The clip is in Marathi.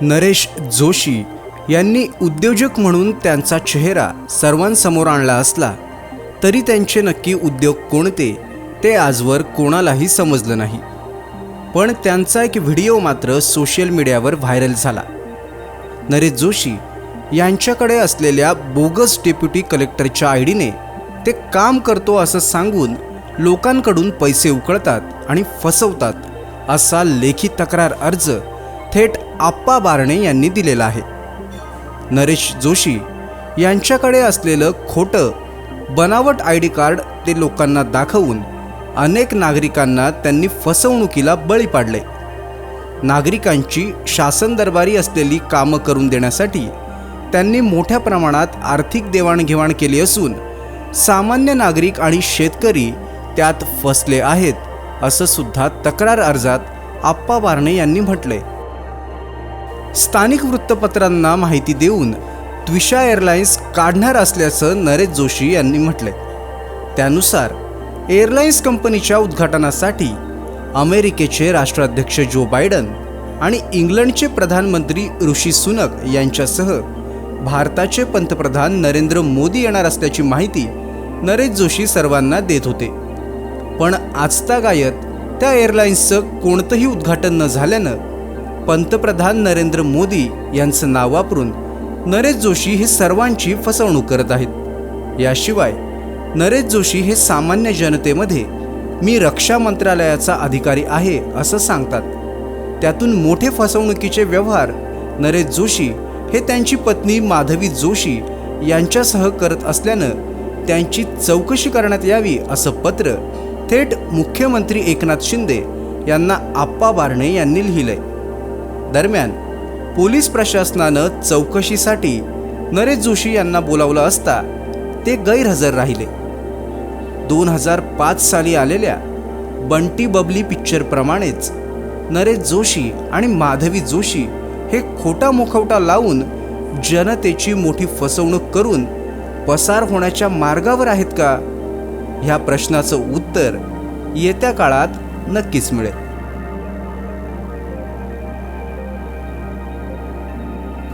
नरेश जोशी यांनी उद्योजक म्हणून त्यांचा चेहरा सर्वांसमोर आणला असला तरी त्यांचे नक्की उद्योग कोणते ते आजवर कोणालाही समजलं नाही. पण त्यांचा एक व्हिडिओ मात्र सोशल मीडियावर व्हायरल झाला. नरेश जोशी यांच्याकडे असलेल्या बोगस डेप्युटी कलेक्टरच्या आय डीने ते काम करतो असं सांगून लोकांकडून पैसे उकळतात आणि फसवतात असा लेखी तक्रार अर्ज थेट आप्पा बारणे यांनी दिलेला आहे. नरेश जोशी यांच्याकडे असलेलं खोटं बनावट आय डी कार्ड ते लोकांना दाखवून अनेक नागरिकांना त्यांनी फसवणुकीला बळी पाडले. नागरिकांची शासन दरबारी असलेली कामं करून देण्यासाठी त्यांनी मोठ्या प्रमाणात आर्थिक देवाणघेवाण केली असून सामान्य नागरिक आणि शेतकरी त्यात फसले आहेत असं सुद्धा तक्रार अर्जात आप्पा बारणे यांनी म्हटले स्थानिक वृत्तपत्रांना माहिती देऊन त्विषा एअरलाइन्स काढणार असल्याचं नरेश जोशी यांनी म्हटलंय. त्यानुसार एअरलाइन्स कंपनीच्या उद्घाटनासाठी अमेरिकेचे राष्ट्राध्यक्ष जो बायडन आणि इंग्लंडचे प्रधानमंत्री ऋषी सुनक यांच्यासह भारताचे पंतप्रधान नरेंद्र मोदी येणार असल्याची माहिती नरेश जोशी सर्वांना देत होते. पण आजता गायत त्या एअरलाईन्सचं कोणतंही उद्घाटन न झाल्यानं पंतप्रधान नरेंद्र मोदी यांचं नाव वापरून नरेश जोशी हे सर्वांची फसवणूक करत आहेत. याशिवाय नरेश जोशी हे सामान्य जनतेमध्ये मी रक्षा मंत्रालयाचा अधिकारी आहे असं सांगतात. त्यातून मोठे फसवणुकीचे व्यवहार नरेश जोशी हे त्यांची पत्नी माधवी जोशी यांच्यासह करत असल्यानं त्यांची चौकशी करण्यात यावी असं पत्र थेट मुख्यमंत्री एकनाथ शिंदे यांना आप्पा बारणे यांनी लिहिलंय. दरम्यान पोलीस प्रशासनानं चौकशीसाठी नरेश जोशी यांना बोलावलं असता ते गैरहजर राहिले. दोन हजार पाच साली आलेल्या बंटी बबली पिक्चरप्रमाणेच नरेश जोशी आणि माधवी जोशी हे खोटा मुखवटा लावून जनतेची मोठी फसवणूक करून पसार होण्याच्या मार्गावर आहेत का? ह्या प्रश्नाचं उत्तर येत्या काळात नक्कीच मिळेल.